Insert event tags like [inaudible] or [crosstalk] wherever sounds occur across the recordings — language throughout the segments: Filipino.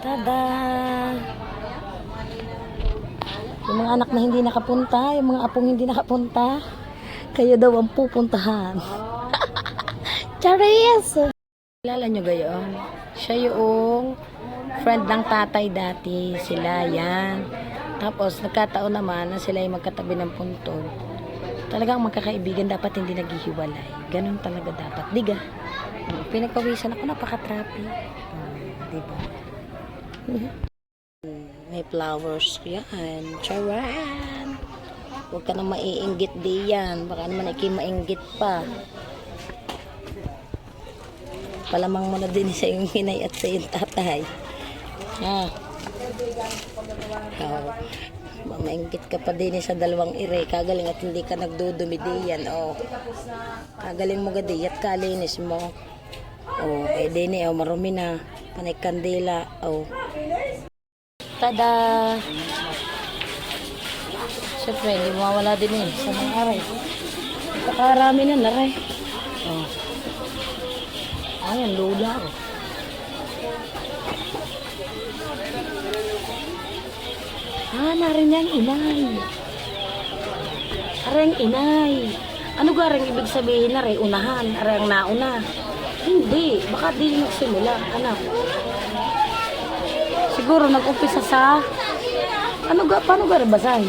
Tada! Yung mga anak na hindi nakapunta, yung mga apong hindi nakapunta, kayo daw ang pupuntahan. [laughs] Charis! Kilala nyo gayon? Siya yung friend ng tatay dati. Sila, yan. Tapos, nagkataon naman na sila yung magkatabi ng puntod. Talagang magkakaibigan dapat hindi naghihiwalay. Ganon talaga dapat. Diga. Pinagpawisan ako, napaka-traffic. Ah, diba? May flowers yan. Charan! Huwag ka na maiinggit di yan. Baka naman iki mainggit pa. Palamang mo na din sa iyong hinay at sa iyong tatay. Ha? Oh. Mamainggit ka pa din sa dalawang ire. Kagaling at hindi ka nagdudumi di yan. Oh. Kagaling mo gadi at kalinis mo. Oh, eh dini oh marumi na. Panay kandila. Oh. Tada! Siyempre, hindi mawawala din eh sa mga aray. Napakarami na naray. Oh. Ayan, lula oh. Ah, narin yan, inay. Arang inay. Ano garang ibig sabihin na? Unahan, arang nauna. Hindi, baka di nagsimula, anak. Siguro nag-umpisa sa ano ga paano ga basahin?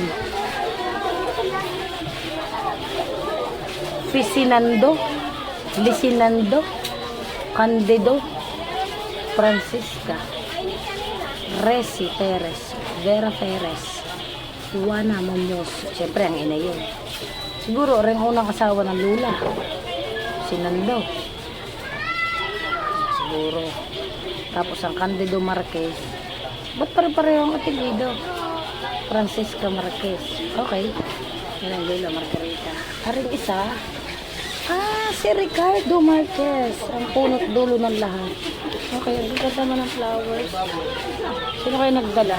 Fisinando, Lisinando, Candido, Francisca, Resi Perez, Vera Perez, Juana Munoz. Siyempre, ang ina yun. Siguro, rin unang asawa ng Lula. Sinando. Siguro. Tapos ang Candido Marquez. Ba't pare-pareho ang apelido? Francisca Marquez. Okay. Yan ang Lola Margarita. Aring isa. Ah, si Ricardo Marquez. Ang punot dulo ng lahat. Okay, ang naman ng flowers. Sino kayo nagdala?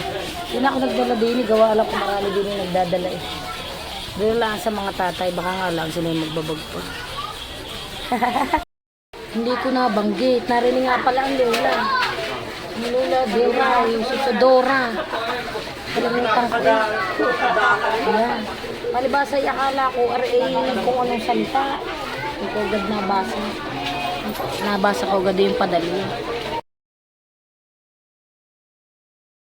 Sino ako nagdala din. Gawa alam ko marami din yung nagdadala eh. Doon lang sa mga tatay. Baka nga lang sila yung magbabag. [laughs] Hindi ko nabanggit. Narinig nga pala ang Lola. Ang Lola, Dora, yung si Dora. Kalimutan ko. Ayan. Palibasa, akala ko RA kung anong salita. Hindi ko agad nabasa. Nabasa ko agad yung padali.